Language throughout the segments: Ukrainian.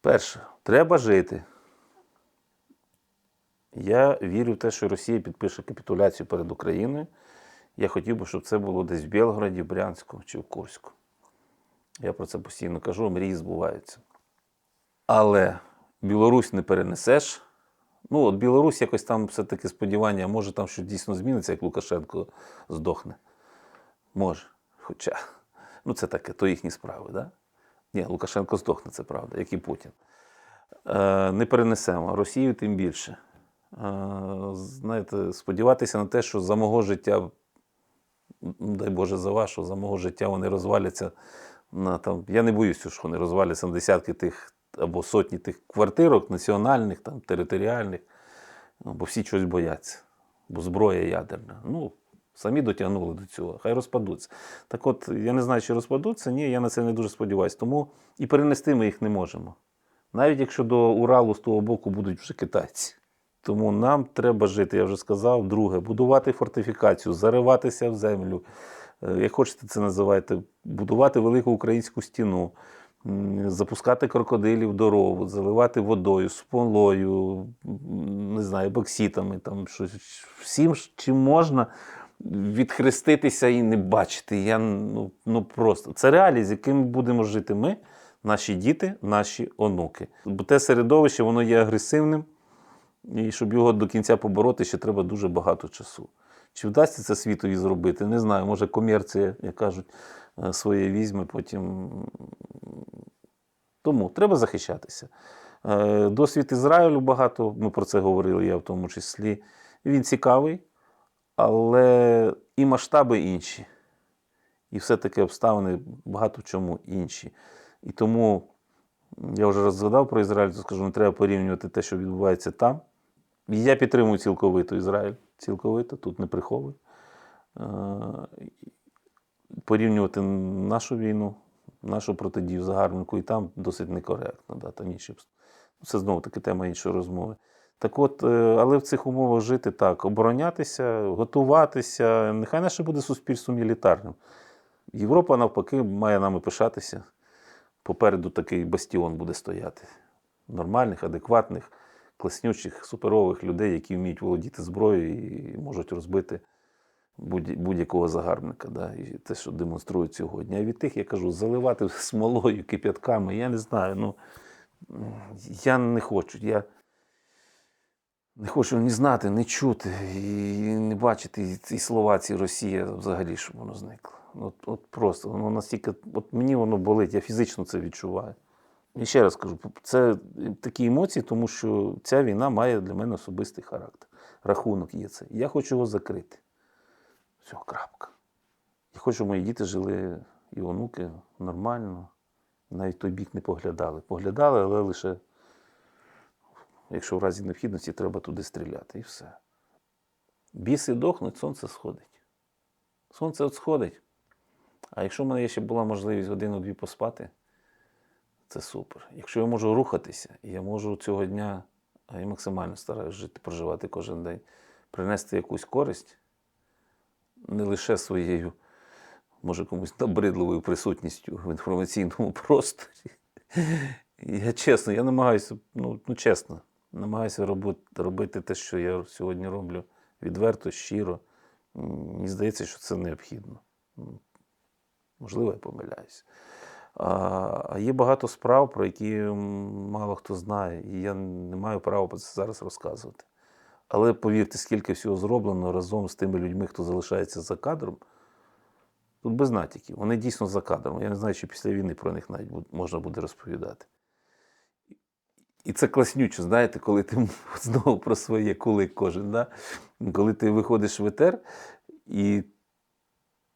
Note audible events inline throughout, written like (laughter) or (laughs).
Перше, треба жити. Я вірю в те, що Росія підпише капітуляцію перед Україною. Я хотів би, щоб це було десь в Білгороді, Брянську чи в Курську. Я про це постійно кажу, мрії збуваються. Але Білорусь не перенесеш. Ну, от Білорусь якось там все-таки сподівання, може там щось дійсно зміниться, як Лукашенко здохне. Може. Хоча, ну це таке, то їхні справи, да? Ні, Лукашенко здохне, це правда, як і Путін. Е, не перенесемо. Росію тим більше. Е, знаєте, сподіватися на те, що за мого життя, дай Боже за вашу, за мого життя вони розваляться на там. Я не боюся, що вони розваляться на десятки тих або сотні тих квартирок, національних, там, територіальних, ну, бо всі чогось бояться, бо зброя ядерна. Ну, самі дотягнули до цього, хай розпадуться. Так от, я не знаю, чи розпадуться, ні, я на це не дуже сподіваюся. Тому і перенести ми їх не можемо. Навіть якщо до Уралу з того боку будуть вже китайці. Тому нам треба жити, я вже сказав. Друге, будувати фортифікацію, зариватися в землю. Е, Як хочете це називайте, будувати велику українську стіну, запускати крокодилів до рову, заливати водою, смолою, не знаю, боксітами, там щось. Всім, чим можна відхреститися і не бачити. Я, ну, ну просто. Це реалії, з якими будемо жити ми, наші діти, наші онуки. Бо те середовище, воно є агресивним. І щоб його до кінця побороти, ще треба дуже багато часу. Чи вдасться це світові зробити? Не знаю. Може, комерція, як кажуть, е, своє візьме потім. Тому треба захищатися. Е, Досвід Ізраїлю багато, ми про це говорили, я в тому числі. Він цікавий, але і масштаби інші. І все-таки обставини багато в чому інші. І тому я вже раз згадав про Ізраїль, то скажу, не треба порівнювати те, що відбувається там. Я підтримую цілковито Ізраїль. Цілковито, тут не приховую. Е, Порівнювати нашу війну, нашу протидію загарбнику і там досить некоректно. Да, там інші... Це знову таки тема іншої розмови. Так от, е, але в цих умовах жити так, оборонятися, готуватися. Нехай наше буде суспільство мілітарним. Європа, навпаки, має нами пишатися. Попереду такий бастіон буде стояти. Нормальних, адекватних, класнючих, суперових людей, які вміють володіти зброєю і можуть розбити будь- будь-якого загарбника. Да? І те, що демонструють сьогодні. А від тих, я кажу, заливати (laughs) смолою, кип'ятками, я не знаю. Ну, я не хочу. Я не хочу ні знати, ні чути, і не бачити і слова ці Росія взагалі, щоб воно зникло. От, от просто воно настільки, от мені воно болить, я фізично це відчуваю. І ще раз кажу, це такі емоції, тому що ця війна має для мене особистий характер. Рахунок є це. Я хочу його закрити. Все, крапка. Я хочу, щоб мої діти жили і онуки нормально. Навіть той бік не поглядали. Поглядали, але лише, якщо в разі необхідності, треба туди стріляти. І все. Біси дохнуть, сонце сходить. Сонце от сходить. А якщо в мене ще була можливість годину-дві поспати, це супер. Якщо я можу рухатися, я можу цього дня, а я максимально стараюся жити, проживати кожен день, принести якусь користь, не лише своєю, може, комусь набридливою присутністю в інформаційному просторі. (laughs) Я чесно, я намагаюся, ну, ну чесно, намагаюся робити, робити те, що я сьогодні роблю відверто, щиро. Мені здається, що це необхідно. Можливо, я помиляюся. А а є багато справ, про які мало хто знає, і я не маю права про це зараз розказувати. Але повірте, скільки всього зроблено разом з тими людьми, хто залишається за кадром, тут без натяків. Вони дійсно за кадром. Я не знаю, чи після війни про них навіть можна буде розповідати. І це класнюче, знаєте, коли ти (laughs) знову про своє кулик кожен, да? коли ти виходиш в етер і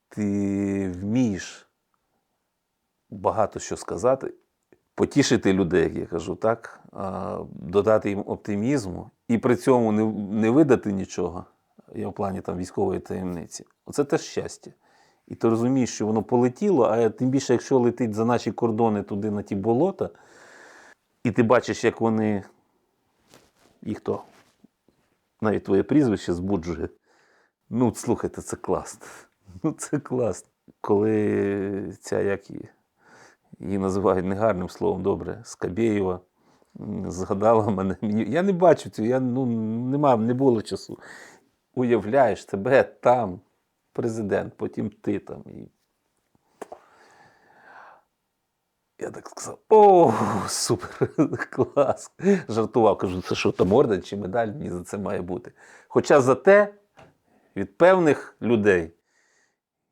ти вмієш багато що сказати, потішити людей, як я кажу, так? додати їм оптимізму і при цьому не, не видати нічого, я в плані там військової таємниці. Оце теж щастя. І ти розумієш, що воно полетіло, а тим більше, якщо летить за наші кордони туди на ті болота, і ти бачиш, як вони, їх то, навіть твоє прізвище збуджує. Ну, слухайте, це класно. (laughs) Ну, це класно. Коли ця, як її, її називають негарним словом, добре, Скабєєва згадала мене. Я не бачу цього, я, ну, нема, не було часу. Уявляєш, тебе там президент, потім ти там. І... Я так сказав: о, супер, (laughs) клас. Жартував, кажу, це що там орден чи медаль мені за це має бути. Хоча за те від певних людей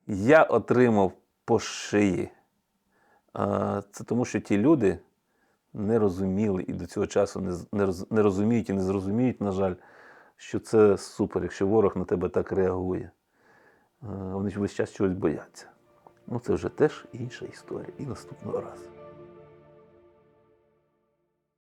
я отримав по шиї. Це тому, що ті люди не розуміли і до цього часу не, не, роз- не розуміють і не зрозуміють, на жаль, що це супер, якщо ворог на тебе так реагує. Вони весь час чогось бояться. Ну, це вже теж інша історія. І наступного разу.